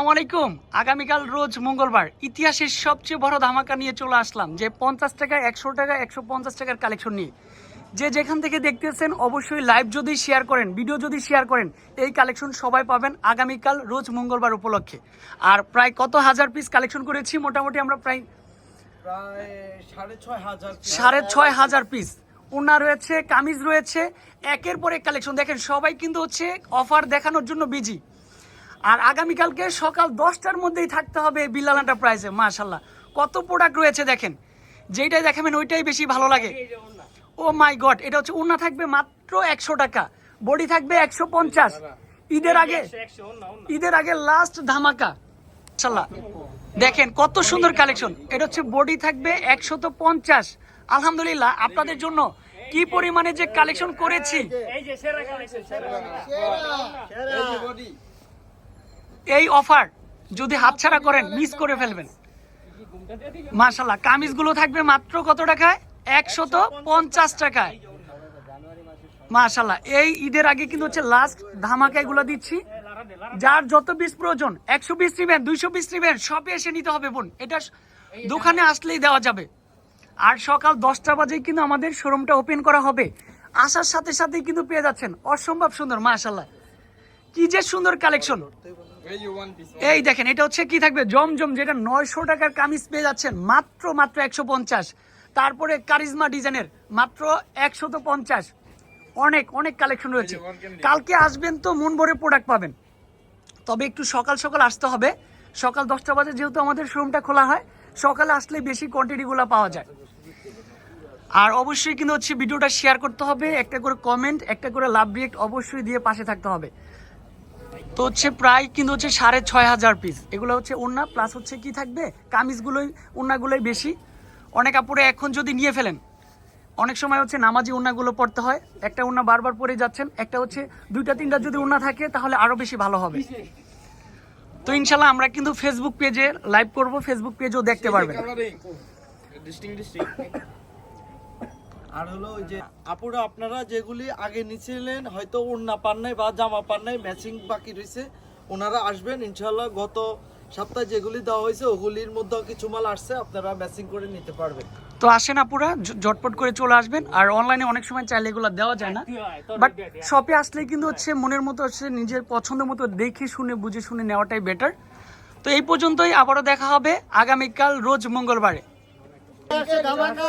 আসসালামু আলাইকুম। আগামীকাল রোজ মঙ্গলবার। ইতিহাসের সবচেয়ে বড় ধামাকা নিয়ে চলে আসলাম যে পঞ্চাশ টাকা একশো টাকা একশো পঞ্চাশ টাকার কালেকশন নিয়ে। যে যেখান থেকে দেখতেছেন অবশ্যই লাইভ যদি শেয়ার করেন ভিডিও যদি শেয়ার করেন এই কালেকশন সবাই পাবেন আগামীকাল রোজ মঙ্গলবার উপলক্ষে। আর প্রায় কত হাজার পিস কালেকশন করেছি? মোটামুটি আমরা প্রায় সাড়ে ছয় হাজার পিস ওনা রয়েছে কামিজ রয়েছে একের পর এক কালেকশন দেখেন সবাই কিন্তু হচ্ছে অফার দেখানোর জন্য বিজি আর আগামীকালকে সকাল দশটার মধ্যেই থাকতে হবে বিল্লাল এন্টারপ্রাইজে মাশাল্লাহ কত প্রোডাক্ট রয়েছে দেখেন। যেইটাই দেখাবেন ওইটাই বেশি ভালো লাগে। ও মাই গড এটা হচ্ছে উন্না থাকবে মাত্র একশো টাকা। বডি থাকবে একশো পঞ্চাশ। ঈদের আগে ঈদের আগে লাস্ট ধামাকা। মাশাল্লাহ দেখেন কত সুন্দর কালেকশন এটা হচ্ছে বডি থাকবে একশত পঞ্চাশ। আলহামদুলিল্লাহ আপনাদের জন্য কি পরিমাণে যে কালেকশন করেছি। এই অফার যদি হাতছাড়া করেন মিস করে ফেলবেন। মাশাল্লাহ কামিজগুলো থাকবে মাত্র কত টাকায়? একশত পঞ্চাশ টাকায়। মাশাল্লাহ এই ঈদের আগে কিন্তু হচ্ছে লাস্ট ধামাকা এগুলো দিচ্ছি। যার যত পিস প্রয়োজন, একশো পিস নেবেন, দুইশো পিস নেবেন, সবে এসে নিতে হবে বোন। এটা দোকানে আসলেই দেওয়া যাবে। আর সকাল দশটা বাজেই কিন্তু আমাদের শোরুমটা ওপেন করা হবে। আসার সাথে সাথেই কিন্তু পেয়ে যাচ্ছেন। অসম্ভব সুন্দর মাশাল্লাহ কি যে সুন্দর কালেকশন এই দেখেন এটা হচ্ছে কি থাকবে? জমজম যেটা নয়শো টাকার কামিজ পেয়ে যাচ্ছেন মাত্র মাত্র একশো পঞ্চাশ। তারপরে কারিজমা ডিজাইনের মাত্র একশত পঞ্চাশ। অনেক অনেক কালেকশন রয়েছে। কালকে আসবেন তো মন ভরে প্রোডাক্ট পাবেন। তবে একটু সকাল সকাল আসতে হবে। সকাল দশটা বাজে যেহেতু আমাদের শোরুমটা খোলা হয় সকালে আসলে বেশি কোয়ান্টিটিগুলো পাওয়া যায়। আর অবশ্যই কিন্তু হচ্ছে ভিডিওটা শেয়ার করতে হবে একটা করে কমেন্ট একটা করে লাভ রিয়েক্ট অবশ্যই দিয়ে পাশে থাকতে হবে। তো হচ্ছে প্রায় কিন্তু হচ্ছে সাড়ে ছয় হাজার পিস এগুলো হচ্ছে ওড়না প্লাস হচ্ছে কি থাকবে? কামিজগুলোই, ওড়নাগুলোই বেশি। অনেক আপুরে এখন যদি নিয়ে ফেলেন, অনেক সময় হচ্ছে নামাজি ওড়নাগুলো পড়তে হয়। একটা ওড়না বারবার পরে যাচ্ছেন, একটা হচ্ছে দুইটা, তিনটা যদি ওড়না থাকে, তাহলে আরও বেশি ভালো হবে। তো ইনশাল্লাহ আমরা কিন্তু ফেসবুক পেজে লাইভ করব ফেসবুক পেজও দেখতে পারবেন। আর হলো ওই যে আপুরা আপনারা যেগুলি আগে নিছিলেন হয়তো ওড়না পান নাই বা জামা পান নাই ম্যাচিং বাকি রয়েছে ওনারা আসবেন ইনশাল্লাহ গত সপ্তাহে যেগুলি দেওয়া হয়েছে ওগুলির মধ্যেও কিছু মাল আসছে আপনারা ম্যাচিং করে নিতে পারবেন। তো আসেন আপুরা ঝটপট করে চলে আসবেন। আর অনলাইনে অনেক সময় চাইলে এগুলো দেওয়া যায় না। বাট শপে আসলে কিন্তু হচ্ছে মনের মতো হচ্ছে নিজের পছন্দ মতো দেখে শুনে বুঝে শুনে নেওয়াটাই বেটার তো এই পর্যন্তই আবারও দেখা হবে আগামীকাল রোজ মঙ্গলবারে। ধামাকা